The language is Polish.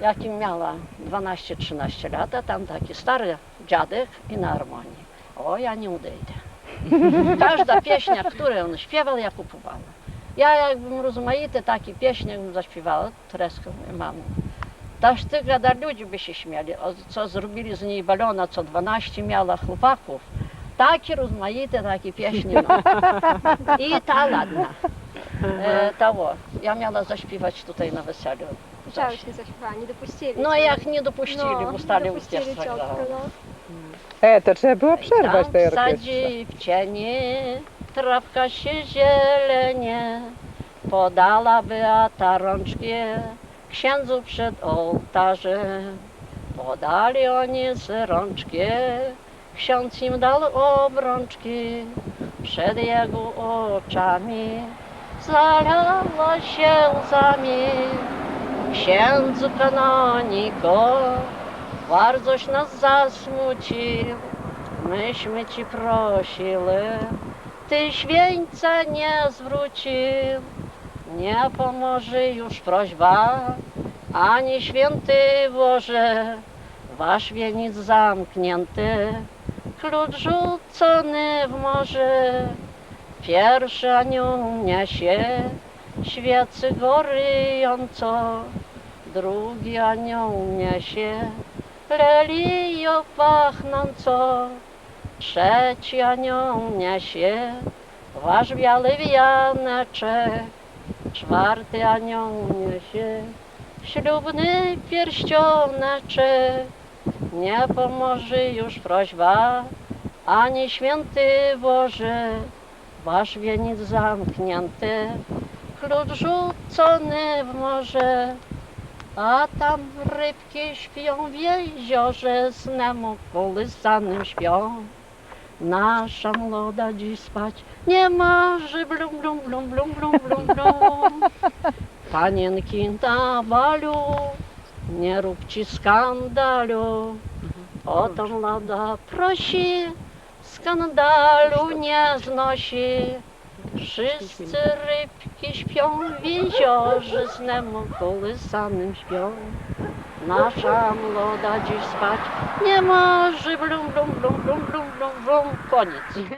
jakim miała 12-13 lat, a tam taki stary dziadek i na harmonii. O, ja nie odejdę. Każda pieśnia, którą on śpiewał, ja kupowałam. Ja jakbym rozmaite takie pieśni jakbym zaśpiewała, treską mam. Też tylko da ludzie by się śmiali, o, co zrobili z niej balona, co 12 miała chłopaków. Takie rozmaite takie pieśni. No. I ta ładna. E, tało. Ja miała zaśpiewać tutaj na weselu. Słyszałeś, nie zaśpiewała, nie dopuścili. No cię. jak nie dopuścili, no, bo stali dopuścili orkiestra ciotkę, grała. no. E, to trzeba było przerwać Tam tej w orkiestrze. sadzi w cieni trawka się zielenie, podala Beata rączki księdzu przed ołtarzem. Podali oni z rączki, ksiądz im dał obrączki, przed jego oczami zalała się łzami. Księdzu kanoniko, Bardzoś nas zasmucił, myśmy ci prosili, ty święca nie zwrócił. Nie pomoże już prośba, ani święty Boże, wasz wieniec zamknięty, klucz rzucony w morze. Pierwszy anioł niesie świecy goryjąco, drugi anioł niesie lelią pachnąco, trzeci anioł niesie wasz biały wianeczek, czwarty anioł niesie ślubny pierścioneczek. Nie pomoże już prośba, ani święty Boże, wasz wieniec zamknięty, klucz rzucony w morze. A tam rybki śpią w jeziorze, snem kołysanym śpią. Nasza młoda dziś spać nie może, blum, blum, blum, blum, blum, blum, blum. Panienki na balu, nie róbcie skandalu. O tą lada prosi, skandalu nie znosi. Wszyscy rybki śpią w jeziorze, snem kołysanym śpią. Nasza młoda dziś spać nie może, blum, blum, blum, blum, blum, blum, blum. Koniec.